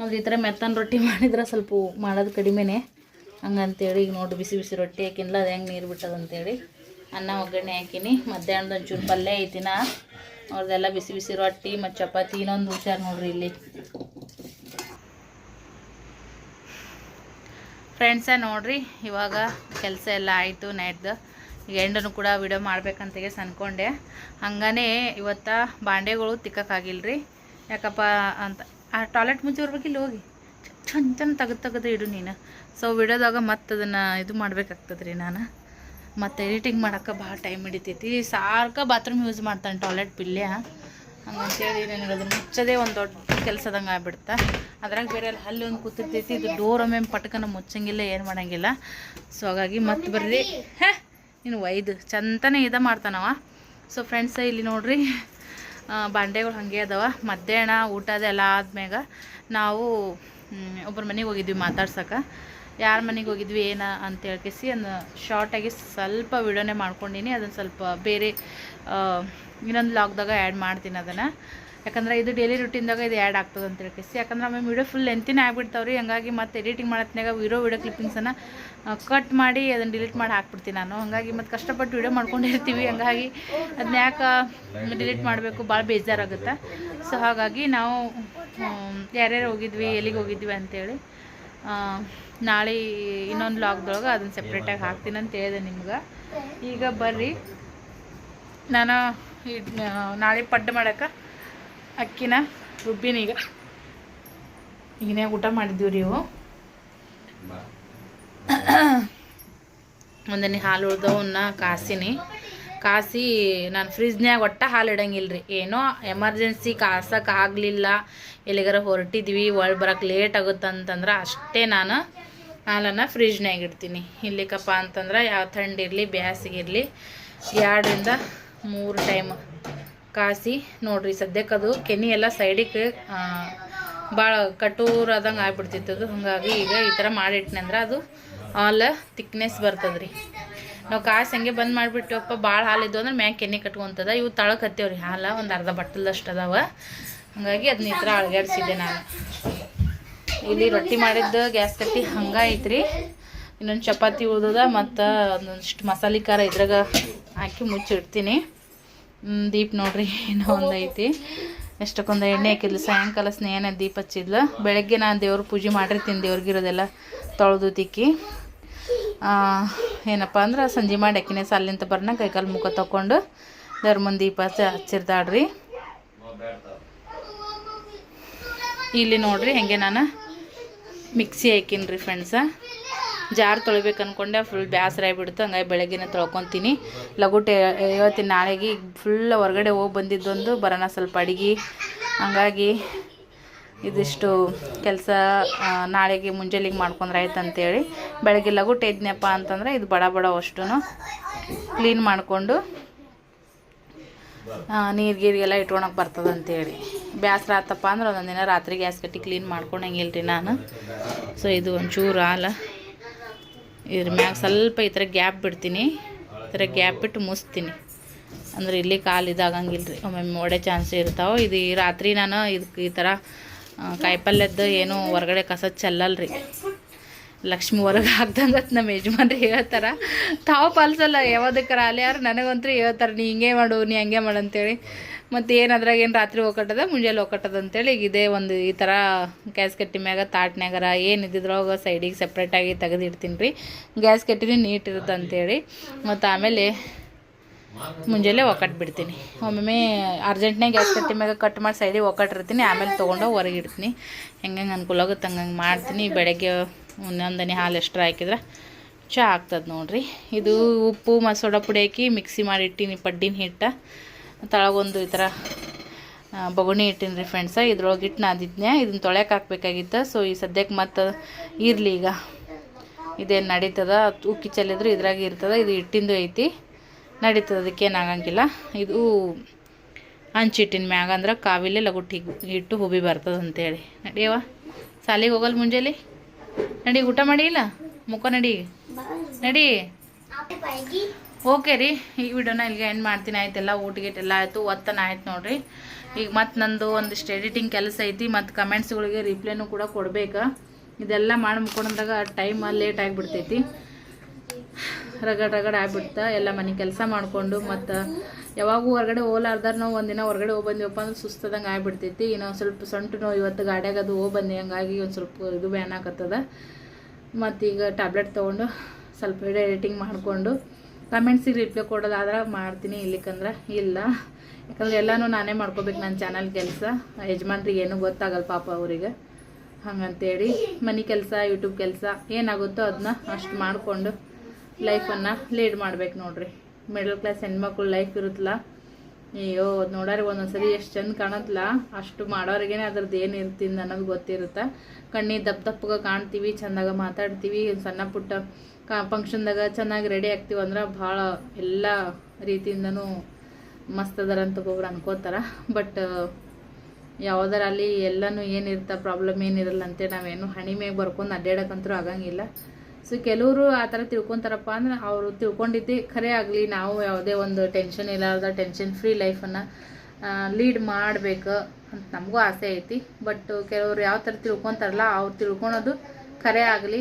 S1: ಅವ್ರು ಈ ಥರ ಮೆತ್ತನ ರೊಟ್ಟಿ ಮಾಡಿದ್ರೆ ಸ್ವಲ್ಪ ಮಾಡೋದು ಕಡಿಮೆನೇ. ಹಂಗಂತೇಳಿ ಈಗ ನೋಡಿ, ಬಿಸಿ ಬಿಸಿ ರೊಟ್ಟಿ ಹಾಕಿನಲ್ಲ ಅದು ಹೆಂಗೆ ನೀರು ಬಿಟ್ಟದಂತೇಳಿ. ಅನ್ನ, ಒಗ್ಗರಣೆ ಹಾಕಿನಿ. ಮಧ್ಯಾಹ್ನದ ಒಂಚೂರು ಪಲ್ಯ ಐತಿನ. ಅವ್ರದ್ದೆಲ್ಲ ಬಿಸಿ ಬಿಸಿ ರೊಟ್ಟಿ ಮತ್ತು ಚಪಾತಿ, ಇನ್ನೊಂದು ಹುಷಾರು ನೋಡ್ರಿ ಇಲ್ಲಿ. ಫ್ರೆಂಡ್ಸೇ ನೋಡ್ರಿ, ಇವಾಗ ಕೆಲಸ ಎಲ್ಲ ಆಯಿತು ನೈಟ್ದು ಈಗ ಎಂಡನು ಕೂಡ ವಿಡಿಯೋ ಮಾಡ್ಬೇಕಂತ ಅನ್ಕೊಂಡೆ ಹಂಗಾನೆ ಇವತ್ತು ಬಾಂಡೆಗಳು ತಿಕ್ಕಕ್ಕಾಗಿಲ್ರಿ. ಯಾಕಪ್ಪ ಅಂತ ಆ ಟಾಯ್ಲೆಟ್ ಮುಂಚೆ ಬರ್ಬೇಕಿಲ್ಲ ಹೋಗಿ. ಚಂದ ಚಂದ ತೆಗೆದು ಇಡು ನೀನು. ಸೊ ವಿಡಿಯೋದಾಗ ಮತ್ತೆ ಅದನ್ನು ಇದು ಮಾಡ್ಬೇಕಾಗ್ತದೆ ರೀ ನಾನು. ಮತ್ತು ಎಡಿಟಿಂಗ್ ಮಾಡೋಕೆ ಭಾಳ ಟೈಮ್ ಹಿಡಿತೈತಿ. ಸಾರ್ಕ ಬಾತ್ರೂಮ್ ಯೂಸ್ ಮಾಡ್ತಾನೆ ಟಾಯ್ಲೆಟ್ ಪಿಲ್ಯ ಹಂಗಂತೇಳಿ ನನಗೆ ಅದನ್ನು ಮುಚ್ಚೋದೇ ಒಂದು ದೊಡ್ಡ ಕೆಲಸದಂಗೆ ಆಗ್ಬಿಡ್ತಾ. ಅದ್ರಾಗ ಬೇರೆ ಅಲ್ಲಿ ಹಲ್ಲಿ ಒಂದು ಕೂತಿರ್ತೈತಿ. ಇದು ಡೋರ್ ಒಮ್ಮೆ ಪಟ್ಕನ ಮುಚ್ಚಂಗಿಲ್ಲ, ಏನು ಮಾಡಂಗಿಲ್ಲ. ಸೊ ಹಾಗಾಗಿ ಮತ್ತೆ ಬರ್ರಿ. ಹೇ, ನೀನು ಒಯ್ದು. ಚಂತನೇ ಇದ ಮಾಡ್ತಾನವ. ಸೊ ಫ್ರೆಂಡ್ಸ ಇಲ್ಲಿ ನೋಡ್ರಿ. ಬಾಂಡೆಗಳು ಹಾಗೆ ಅದಾವ. ಮಧ್ಯಾಹ್ನ ಊಟ ಅದೆಲ್ಲ ಆದ್ಮ್ಯಾಗ ನಾವು ಒಬ್ಬರ ಮನೆಗೆ ಹೋಗಿದ್ವಿ ಮಾತಾಡ್ಸಕ್ಕೆ ಯಾರ ಮನೆಗೆ ಹೋಗಿದ್ವಿ, ಏನ ಅಂತ ಹೇಳ್ಕೇಸಿ ಒಂದು ಶಾರ್ಟಾಗಿ ಸ್ವಲ್ಪ ವಿಡಿಯೋನೇ ಮಾಡ್ಕೊಂಡಿನಿ. ಅದನ್ನು ಸ್ವಲ್ಪ ಬೇರೆ ಇನ್ನೊಂದು ಲಾಗ್ದಾಗ ಆ್ಯಡ್ ಮಾಡ್ತೀನಿ ಅದನ್ನು. ಯಾಕಂದ್ರೆ ಇದು ಡೈಲಿ ರುಟೀನ್ದಾಗ ಇದು ಆ್ಯಡ್ ಆಗ್ತದೆ ಅಂತ ಹೇಳ್ಕೇಸಿ ಯಾಕಂದ್ರೆ ಆಮೇಲೆ ವಿಡಿಯೋ ಫುಲ್ ಲೆಂತಿನೇ ಆಗ್ಬಿಡ್ತಾವ್ರಿ. ಹಂಗಾಗಿ ಮತ್ತೆ ಎಡಿಟಿಂಗ್ ಮಾಡತ್ನಾಗ ವಿಡಿಯೋ ವಿಡಿಯೋ ಕ್ಲಿಪ್ಪಿಂಗ್ಸನ್ನು ಕಟ್ ಮಾಡಿ ಅದನ್ನು ಡಿಲೀಟ್ ಮಾಡಿ ಹಾಕ್ಬಿಡ್ತೀನಿ ನಾನು. ಹಂಗಾಗಿ ಮತ್ತೆ ಕಷ್ಟಪಟ್ಟು ವಿಡಿಯೋ ಮಾಡ್ಕೊಂಡಿರ್ತೀವಿ ಹಂಗಾಗಿ ಅದನ್ನ ಯಾಕೆ ಡಿಲೀಟ್ ಮಾಡಬೇಕು? ಭಾಳ ಬೇಜಾರಾಗುತ್ತೆ? ಸೊ ಹಾಗಾಗಿ ನಾವು ಯಾರ್ಯಾರು ಹೋಗಿದ್ವಿ, ಎಲ್ಲಿಗೆ ಹೋಗಿದ್ವಿ ಅಂತೇಳಿ ನಾಳೆ ಇನ್ನೊಂದು ಲಾಗ್ದೊಳಗೆ ಅದನ್ನು ಸಪ್ರೇಟಾಗಿ ಹಾಕ್ತೀನಿ ಅಂತ ಹೇಳಿದೆ ನಿಮ್ಗೆ. ಈಗ ಬರ್ರಿ. ನಾನು ನಾಳೆ ಪಡ್ಡು ಮಾಡೋಕೆ ಅಕ್ಕಿನ ರುಬ್ಬಿನ ಈಗ. ಈಗಿನೇ ಊಟ ಮಾಡಿದ್ದೀವಿ ರೀ ಇವು. ಒಂದನೇ ಹಾಲು ಉಳ್ದವನ್ನ ಕಾಸಿನಿ. ಕಾಸಿ ನಾನು ಫ್ರಿಜ್ನ್ಯಾಗ ಒಟ್ಟ ಹಾಲು ಇಡಂಗಿಲ್ಲ ರೀ. ಏನೋ ಎಮರ್ಜೆನ್ಸಿ ಕಾಸಕ್ಕೆ ಆಗಲಿಲ್ಲ. ಎಲ್ಲಿಗಾರ ಹೊರಟಿದ್ವಿ, ಒಳ ಬರಕ್ಕೆ ಲೇಟ್ ಆಗುತ್ತಂತಂದ್ರೆ ಅಷ್ಟೇ ನಾನು ಹಾಲನ್ನು ಫ್ರಿಜ್ನ್ಯಾಗ ಇಡ್ತೀನಿ. ಇಲ್ಲಿಕಪ್ಪ ಅಂತಂದ್ರೆ ಯಾವ ಥಂಡಿರಲಿ ಬ್ಯಾಸಿಗಿರಲಿ ಎರಡರಿಂದ ಮೂರು ಟೈಮ್ ಕಾಸಿ ನೋಡ್ರಿ ಸದ್ಯಕ್ಕೆ ಅದು ಕೆನಿ ಎಲ್ಲ ಸೈಡಿಗೆ ಭಾಳ ಕಟೂರ್ ಆದಂಗೆ ಆಗ್ಬಿಡ್ತಿತ್ತು ಅದು. ಹಾಗಾಗಿ ಈಗ ಈ ಥರ ಮಾಡಿಟ್ನಂದ್ರೆ ಅದು ಆಲ್ ತಿಕ್ನೆಸ್ ಬರ್ತದ್ರಿ. ನಾವು ಕಾಸು ಹಂಗೆ ಬಂದ್ ಮಾಡಿಬಿಟ್ಟಿವಪ್ಪ, ಭಾಳ ಹಾಲಿದ್ದು ಅಂದ್ರೆ ಮ್ಯಾಗ ಕೆನೆ ಕಟ್ಕೊಂತದ. ಇವು ತಳಕ್ಕೆ ಹತ್ತೇವ್ರಿ ಹಾಲು, ಒಂದು ಅರ್ಧ ಬಟ್ಟಲ್ದಷ್ಟು ಅದಾವ. ಹಾಗಾಗಿ ಅದನ್ನ ಈ ಥರ ಅಳಗಾಡ್ಸಿದ್ದೆ ನಾನು. ಇಲ್ಲಿ ರೊಟ್ಟಿ ಮಾಡಿದ್ದು ಗ್ಯಾಸ್ ಕಟ್ಟಿ ಹಂಗೆ ಐತ್ರಿ. ಇನ್ನೊಂದು ಚಪಾತಿ ಉಳ್ದದ ಮತ್ತು ಒಂದೊಂದಿಷ್ಟು ಮಸಾಲೆ ಖಾರ ಇದ್ರಾಗ ಹಾಕಿ ಮುಚ್ಚಿಡ್ತೀನಿ. ದೀಪ ನೋಡ್ರಿ, ಏನೋ ಒಂದೈತಿ ಎಷ್ಟಕ್ಕೊಂದು ಎಣ್ಣೆ ಹಾಕಿದ್ಲು, ಸಾಯಂಕಾಲ ಸ್ನೇಹನ ದೀಪ ಹಚ್ಚಿದ್ಲು. ಬೆಳಗ್ಗೆ ನಾನು ದೇವ್ರ ಪೂಜೆ ಮಾಡಿರ್ತೀನಿ ದೇವ್ರಿಗಿರೋದೆಲ್ಲ ತೊಳೆದು ತಿಕ್ಕಿ. ಏನಪ್ಪ ಅಂದ್ರೆ ಸಂಜೆ ಮಾಡಿ ಅಕ್ಕಿನೇ ಸಾಲಿಂತ ಬರ್ನ, ಕೈಕಾಲು ಮುಖ ತಗೊಂಡು ದೇವ್ರ ಮುಂದೆ ದೀಪ ಹಚ್ಚಿ ಹಚ್ಚಿರ್ತಾಳ್ರಿ ಇಲ್ಲಿ ನೋಡ್ರಿ, ಹೆಂಗೆ ನಾನು ಮಿಕ್ಸಿ ಹಾಕಿನ್ರಿ ಫ್ರೆಂಡ್ಸ ಜಾರ್ ತೊಳಿಬೇಕು ಅಂದ್ಕೊಂಡೆ ಫುಲ್ ಬೇಸರ ಆಗಿಬಿಡ್ತು. ಹಂಗಾಗಿ ಬೆಳಗ್ಗೆನೇ ತೊಳ್ಕೊತೀನಿ. ಲಗುಟೆ ಇವತ್ತಿನ ನಾಳೆಗೆ ಫುಲ್ ಹೊರಗಡೆ ಹೋಗಿ ಬಂದಿದ್ದೊಂದು. ಬರೋಣ ಸ್ವಲ್ಪ ಅಡಿಗೆ. ಹಂಗಾಗಿ ಇದಿಷ್ಟು ಕೆಲಸ ನಾಳೆಗೆ ಮುಂಜಾನೆಗೆ ಮಾಡ್ಕೊಂಡ್ರೆ ಆಯ್ತು ಅಂತೇಳಿ. ಬೆಳಗ್ಗೆ ಲಗುಟೆ ಇದ್ನಪ್ಪ ಅಂತಂದರೆ ಇದು ಬಡ ಬಡ ಅಷ್ಟು ಕ್ಲೀನ್ ಮಾಡಿಕೊಂಡು ನೀರು ಗೀರಿಗೆಲ್ಲ ಇಟ್ಕೊಳಕ್ಕೆ ಬರ್ತದೆ ಅಂತೇಳಿ. ಬೇಸರ ಆತಪ್ಪ ಅಂದ್ರೆ ಒಂದೊಂದು ದಿನ ರಾತ್ರಿ ಗ್ಯಾಸ್ ಕಟ್ಟಿ ಕ್ಲೀನ್ ಮಾಡ್ಕೊಂಡಂಗಿಲ್ಲ ರೀ ನಾನು. ಸೊ ಇದು ಒಂಚೂರು ಹಾಲು. ಇದ್ರ ಮ್ಯಾಗ ಸ್ವಲ್ಪ ಈ ಥರ ಗ್ಯಾಪ್ ಬಿಡ್ತೀನಿ. ಈ ಥರ ಗ್ಯಾಪ್ ಬಿಟ್ಟು ಮುಸ್ತೀನಿ ಅಂದ್ರೆ ಇಲ್ಲಿ ಕಾಲು ಇದಾಗಂಗಿಲ್ಲ ರೀ ಒಮ್ಮೊಮ್ಮೆ ಒಡೆ ಚಾನ್ಸ್ ಇರ್ತಾವೆ. ಇದು ಈ ರಾತ್ರಿ ನಾನು ಇದಕ್ಕೆ ಈ ಥರ ಕಾಯಿ ಕಾಯಿಪಲ್ಯದ್ದು ಏನು ಹೊರಗಡೆ ಕಸ ಚೆಲ್ಲಲ್ರಿ. ಲಕ್ಷ್ಮಿ ಹೊರಗೆ ಹಾಕ್ದಂಗೆ ನಮ್ಮ ಯಜಮಾನ್ರಿ ಹೇಳ್ತಾರೆ. ತಾವು ಪಾಲಿಸಲ್ಲ ಯಾವ್ದಕ್ಕಾರ ಅಲ್ಲಿ ಯಾರು ನನಗಂತೂ ಹೇಳ್ತಾರೆ, ನೀ ಹಿಂಗೆ ಮಾಡು, ನೀ ಹಂಗೆ ಮಾಡು ಅಂತೇಳಿ. ಮತ್ತು ಏನು ಅದ್ರಾಗ ಏನು ರಾತ್ರಿ ಹೋಗಟ್ಟದ ಮುಂಜಾನೆ ಹೋಗಟ್ಟದ ಅಂತೇಳಿ ಇದೇ ಒಂದು ಈ ಥರ ಗ್ಯಾಸ್ ಕಟ್ಟಿ ಮ್ಯಾಗ ತಾಟ್ನ್ಯಾಗರ ಏನು ಇದ್ದಿದ್ರೊಳಗೆ ಸೈಡಿಗೆ ಸಪ್ರೇಟಾಗಿ ತೆಗೆದಿಡ್ತೀನಿ ರೀ ಗ್ಯಾಸ್ ಕಟ್ಟಿನೇ ನೀಟ್ ಇರುತ್ತೆ ಅಂತೇಳಿ. ಮತ್ತು ಆಮೇಲೆ ಮುಂಜಾನೆ ಬಿಡ್ತೀನಿ. ಒಮ್ಮೊಮ್ಮೆ ಅರ್ಜೆಂಟ್ನಾಗ ಗ್ಯಾಸ್ ಕಟ್ಟಿ ಮ್ಯಾಗ ಕಟ್ ಮಾಡಿ ಸೈಡಿಗೆ ಒಕ್ಕಟ್ಟಿರ್ತೀನಿ ಆಮೇಲೆ ತೊಗೊಂಡೋಗಿ ಹೊರಗೆ ಇಡ್ತೀನಿ. ಹೆಂಗೆ ಅನುಕೂಲ ಆಗುತ್ತೆ ಹಂಗಂಗೆ ಮಾಡ್ತೀನಿ. ಬೆಳಗ್ಗೆ ಒಂದೊಂದನೇ ಹಾಲು ಎಷ್ಟರ ಹಾಕಿದ್ರೆ ಚಹಾ ಆಗ್ತದೆ ನೋಡಿರಿ. ಇದು ಉಪ್ಪು ಮಸೋಡ ಸೋಡಾ ಪುಡಿ ಹಾಕಿ ಮಿಕ್ಸಿ ಮಾಡಿಟ್ಟಿನಿ ಪಡ್ಡಿನ ಹಿಟ್ಟು. ತಳಗೊಂದು ಈ ಥರ ಬೊಗುಣಿ ಇಟ್ಟಿನಿ ರೀ ಫ್ರೆಂಡ್ಸ ಇದ್ರೊಳಗೆ ಇಟ್ಟು ನಾದಿದ್ನೆ ಇದನ್ನ ತೊಳ್ಯಾಕೆ ಹಾಕ್ಬೇಕಾಗಿತ್ತು. ಸೊ ಈ ಸದ್ಯಕ್ಕೆ ಮತ್ತು ಇರಲಿ ಈಗ. ಇದೇನು ನಡೀತದ? ಉಕ್ಕಿ ಚೆಲ್ಲಿದ್ರೆ ಇದ್ರಾಗ ಇರ್ತದೆ. ಇದು ಹಿಟ್ಟಿಂದು ಐತಿ. ನಡೀತದೆ, ಅದಕ್ಕೇನು ಆಗಂಗಿಲ್ಲ. ಇದು ಹಂಚಿಟ್ಟಿನ ಮ್ಯಾಗ ಅಂದ್ರೆ ಕಾವಿಲೆ ಲಗುಟ್ ಇಟ್ಟು ಹಿಟ್ಟು ಹುಬಿ ಬರ್ತದೆ ಅಂತೇಳಿ ನಡಿಯವ ಸಾಲಿಗೆ ಹೋಗಲ್ಲ ಮುಂಜಾನೆ ನಡಿ, ಊಟ ಮಾಡಿ ಇಲ್ಲ ಮುಖ ನಡಿ. ನಡಿ. ಓಕೆ ರೀ, ಈ ವಿಡಿಯೋನ ಇಲ್ಲಿಗೆ ಎಂಡ್ ಮಾಡ್ತೀನಿ. ಆಯ್ತೆಲ್ಲ ಗೀಟ ಎಲ್ಲ ಆಯಿತು, ಒತ್ತನ ಆಯ್ತು ನೋಡಿರಿ. ಈಗ ಮತ್ತು ನಂದು ಒಂದಿಷ್ಟು ಎಡಿಟಿಂಗ್ ಕೆಲಸ ಐತಿ, ಮತ್ತು ಕಮೆಂಟ್ಸ್ಗಳಿಗೆ ರಿಪ್ಲೈನು ಕೂಡ ಕೊಡಬೇಕು. ಇದೆಲ್ಲ ಮಾಡಿ ಮುಕೊಂಡಾಗ ಟೈಮ್ ಲೇಟ್ ಆಗಿಬಿಡ್ತೈತಿ. ರಗಡ್ ರಗಡ್ ಆಗಿಬಿಡ್ತಾ, ಎಲ್ಲ ಮನೆ ಕೆಲಸ ಮಾಡಿಕೊಂಡು, ಮತ್ತು ಯಾವಾಗೂ ಹೊರಗಡೆ ಹೋಲಾರ್ದಾರ ನಾವು ಒಂದಿನ ಹೊರಗಡೆ ಹೋಗಿ ಬಂದಿವಪ್ಪ ಅಂದ್ರೆ ಸುಸ್ತದಂಗೆ ಆಗಿಬಿಡ್ತೈತಿ. ಇನ್ನೊಂದು ಸ್ವಲ್ಪ ಸೊಂಟು ನೋವು ಇವತ್ತು ಗಾಡಿಯಾಗ ಅದು ಹೋಗಿ ಬಂದು, ಹಂಗಾಗಿ ಒಂದು ಸ್ವಲ್ಪ ಇದು ಬ್ಯಾನ್ ಆಗತ್ತದ. ಮತ್ತು ಈಗ ಟ್ಯಾಬ್ಲೆಟ್ ತೊಗೊಂಡು ಸ್ವಲ್ಪ ಎಡಿಟಿಂಗ್ ಮಾಡಿಕೊಂಡು ಕಮೆಂಟ್ಸಿಗೆ ರಿಪ್ಲೈ ಕೊಡೋದಾದ್ರೆ ಮಾಡ್ತೀನಿ ಇಲ್ಲಿಕಂದ್ರೆ ಇಲ್ಲ. ಯಾಕಂದ್ರೆ ಎಲ್ಲನೂ ನಾನೇ ಮಾಡ್ಕೋಬೇಕು ನನ್ನ ಚಾನಲ್ ಕೆಲಸ. ಯಜಮಾನ್ರಿಗೆ ಏನೂ ಗೊತ್ತಾಗಲ್ಲ ಪಾಪ ಅವರಿಗೆ. ಹಂಗಂತೇಳಿ ಮನೆ ಕೆಲಸ ಯೂಟ್ಯೂಬ್ ಕೆಲಸ ಏನಾಗುತ್ತೋ ಅದನ್ನ ಅಷ್ಟು ಮಾಡಿಕೊಂಡು ಲೈಫನ್ನು ಲೀಡ್ ಮಾಡ್ಬೇಕು ನೋಡ್ರಿ. ಮಿಡಲ್ ಕ್ಲಾಸ್ ಹೆಣ್ಮಕ್ಳು ಲೈಫ್ ಇರುತ್ತಲ್ಲ. ಅಯ್ಯೋ, ಅದು ನೋಡೋರಿ ಒಂದೊಂದ್ಸರಿ ಎಷ್ಟು ಚಂದ ಕಾಣತ್ತಲ್ಲ ಅಷ್ಟು ಮಾಡೋರಿಗೆ ಅದ್ರದ್ದು ಏನು ಇರ್ತಿಂದ ಅನ್ನೋದು ಗೊತ್ತಿರುತ್ತೆ. ಕಣ್ಣಿ ದಪ್ಪ ದಪ್ಪಗೆ ಕಾಣ್ತೀವಿ, ಚೆಂದಾಗ ಮಾತಾಡ್ತೀವಿ, ಸಣ್ಣ ಪುಟ್ಟ ಕಾ ಫಂಕ್ಷನ್ದಾಗ ಚೆನ್ನಾಗಿ ರೆಡಿ ಆಗ್ತೀವಿ ಅಂದ್ರೆ ಭಾಳ ಎಲ್ಲ ರೀತಿಯಿಂದನೂ ಮಸ್ತ್ ಅದಾರ ಅಂತ ಒಬ್ಬೊಬ್ರು ಅನ್ಕೋತಾರ. ಬಟ್ ಯಾವ್ದಾರ ಅಲ್ಲಿ ಎಲ್ಲನೂ ಏನಿರ್ತ ಪ್ರಾಬ್ಲಮ್ ಏನಿರಲ್ಲ ಅಂತೇಳಿ ನಾವೇನು ಹಣಿ ಮ್ಯಾಗ ಬರ್ಕೊಂಡು ಅಡ್ಡಾಡಕ್ಕಂತೂ ಆಗಂಗಿಲ್ಲ. ಸೊ ಕೆಲವರು ಆ ಥರ ತಿಳ್ಕೊತಾರಪ್ಪ ಅಂದ್ರೆ ಅವರು ತಿಳ್ಕೊಂಡಿದ್ದೆ ಖರೆ ಆಗಲಿ ನಾವು ಯಾವುದೇ ಒಂದು ಟೆನ್ಷನ್ ಇಲ್ಲಾರ್ದ ಟೆನ್ಷನ್ ಫ್ರೀ ಲೈಫನ್ನು ಲೀಡ್ ಮಾಡಬೇಕು ಅಂತ ನಮಗೂ ಆಸೆ ಐತಿ. ಬಟ್ ಕೆಲವರು ಯಾವ ಥರ ತಿಳ್ಕೊತಾರಲ್ಲ ಅವ್ರು ತಿಳ್ಕೊಳೋದು ಖರೆ ಆಗಲಿ.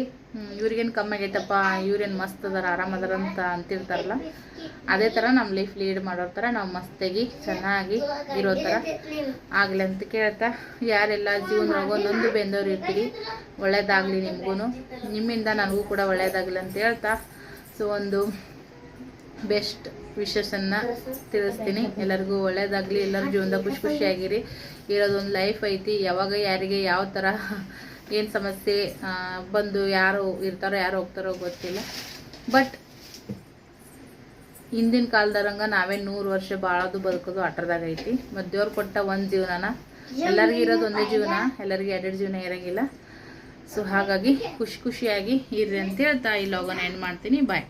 S1: ಇವ್ರಿಗೇನು ಕಮ್ಮಿ ಆಗೈತಪ್ಪ, ಇವ್ರೇನು ಮಸ್ತ್ ಅದಾರ, ಆರಾಮ್ ಅದಾರ ಅಂತ ಅಂತಿರ್ತಾರಲ್ಲ. ಅದೇ ಥರ ನಮ್ಮ ಲೈಫ್ ಲೀಡ್ ಮಾಡೋ ಥರ ನಾವು ಮಸ್ತಾಗಿ ಚೆನ್ನಾಗಿ ಇರೋ ಥರ ಆಗಲಿ ಅಂತ ಕೇಳ್ತಾ. ಯಾರೆಲ್ಲ ಜೀವನದಾಗ ಒಂದೊಂದು ಬೆಂದವ್ರು ಇರ್ತೀರಿ, ಒಳ್ಳೇದಾಗಲಿ ನಿಮಗೂ ನಿಮ್ಮಿಂದ ನನಗೂ ಕೂಡ ಒಳ್ಳೇದಾಗಲಿ ಅಂತ ಹೇಳ್ತಾ. ಸೊ ಒಂದು ಬೆಸ್ಟ್ ವಿಶಸನ್ನು ತಿಳಿಸ್ತೀನಿ. ಎಲ್ಲರಿಗೂ ಒಳ್ಳೇದಾಗಲಿ, ಎಲ್ಲರ ಜೀವನದಾಗ ಖುಷಿ ಖುಷಿಯಾಗಿರಿ. ಇರೋದೊಂದು ಲೈಫ್ ಐತಿ. ಯಾವಾಗ ಯಾರಿಗೆ ಯಾವ ಥರ ಏನು ಸಮಸ್ಯೆ ಬಂದು ಯಾರು ಇರ್ತಾರೋ, ಯಾರು ಹೋಗ್ತಾರೋ ಗೊತ್ತಿಲ್ಲ. ಬಟ್ ಹಿಂದಿನ ಕಾಲದರಂಗ ನಾವೇ ನೂರು ವರ್ಷ ಬಾಳದು ಬದುಕೋದು ಅಟ್ರದಾಗ ಐತಿ. ಮತ್ತು ಕೊಟ್ಟ ಒಂದು ಜೀವನನ, ಎಲ್ಲರಿಗೂ ಇರೋದು ಒಂದೇ ಜೀವನ, ಎಲ್ಲರಿಗೂ ಎರಡೆರಡು ಜೀವನ ಇರೋಂಗಿಲ್ಲ. ಸೊ ಹಾಗಾಗಿ ಖುಷಿ ಖುಷಿಯಾಗಿ ಇರ್ರಿ ಅಂತ ಹೇಳ್ತಾ ಈ ಲಾಗನ್ ಎಂಡ್ ಮಾಡ್ತೀನಿ. ಬಾಯ್